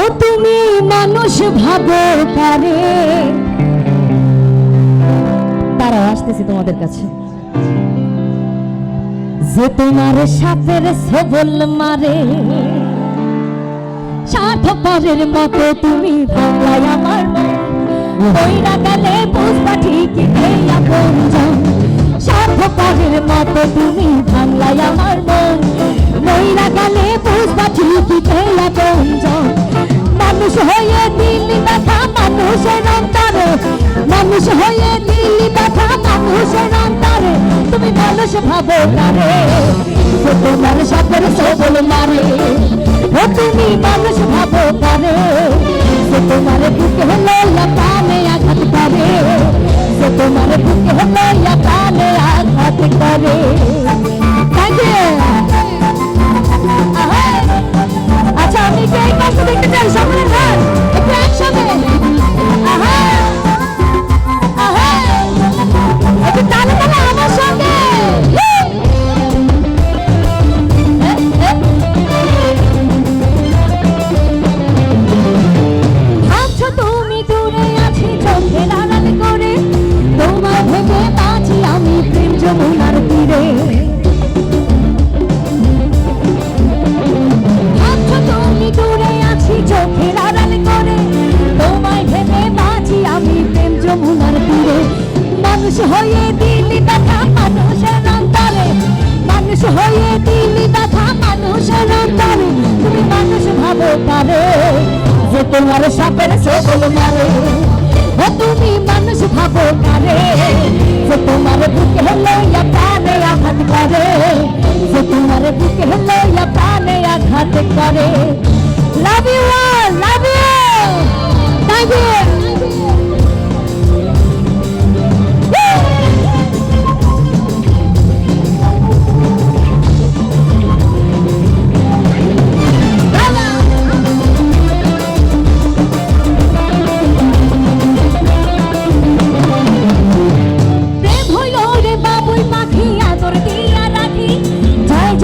ও তুমি মানুষ ভাবো পারে। তারা আসতেছি তোমাদের কাছে। যে তোমার সাপের সবল মারে স্বার্থপরের মতো তুমি ভাঙলাই আমার মন। কইরা গেলে বুঝবা ঠিকই মানুষের অন্তরে তুমি মানুষ ভাবো কারে? তোমার সাপের সবল মারে ও তুমি মানুষ ভাবো পারে সে তোমার বুকে হলো প্রাণে আঘাত করে, সে তোমার বুকে হলো প্রাণে আঘাত করে। Thank you. মানুষের অন্তরে তুমি মানুষ ভাবো পারে যে তোমার সাপের সবল মারে ও তুমি মানুষ ভাবো পারে যে তোমার বুকে লইয়া প্রাণে আঘাত করে যে তোমার বুকে লইয়া প্রাণে আঘাত করে love you love you thank you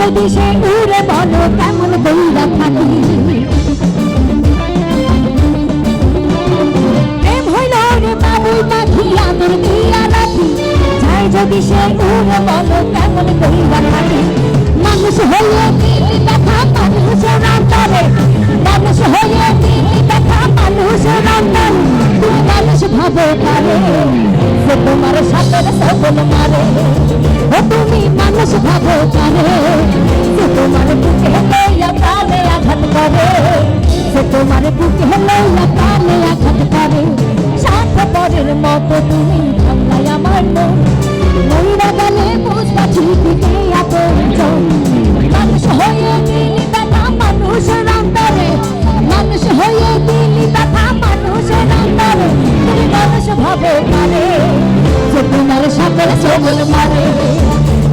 সে উড়ে বলো, কেমন বইরা থাকি প্রেম রে বাবুই পাখি, আদর দিয়া রাখি। যায় যদি সে উড়ে বলো, কেমন বইরা থাকি মানুষ হইলে দিলি তোমার সাথে সবল মারে। ও তুমি মানুষ ভাবো পারে যে তোমার বুকে লইয়া প্রাণে আঘাত করে। যে তোমার বুকে লইয়া প্রাণে আঘাত করে। স্বার্থপরের মতো তুমি ভাবলাই আমার মন। মহিলা গেলে বুঝবা কে আপনজন মানুষ হয়ে দিলি যে তোমার সাথে সবল মারে,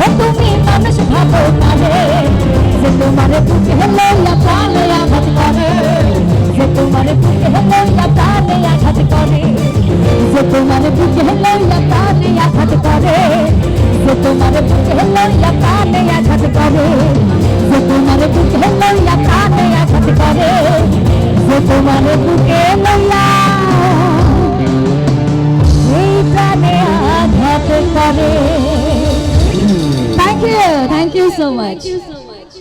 ও তুমি মানুষ ভাবে পারে যে তোমার বুকে লইয়া প্রাণে আঘাত করে, যে তোমার বুকে লইয়া প্রাণে আঘাত করে। যে তোমার বুকে লইয়া প্রাণে আঘাত করে, যে তোমার বুকে লইয়া প্রাণে আঘাত করে। যে তোমার বুকে লইয়া প্রাণে আঘাত করে, যে তোমার বুকে আঘাত করে thank you thank you so much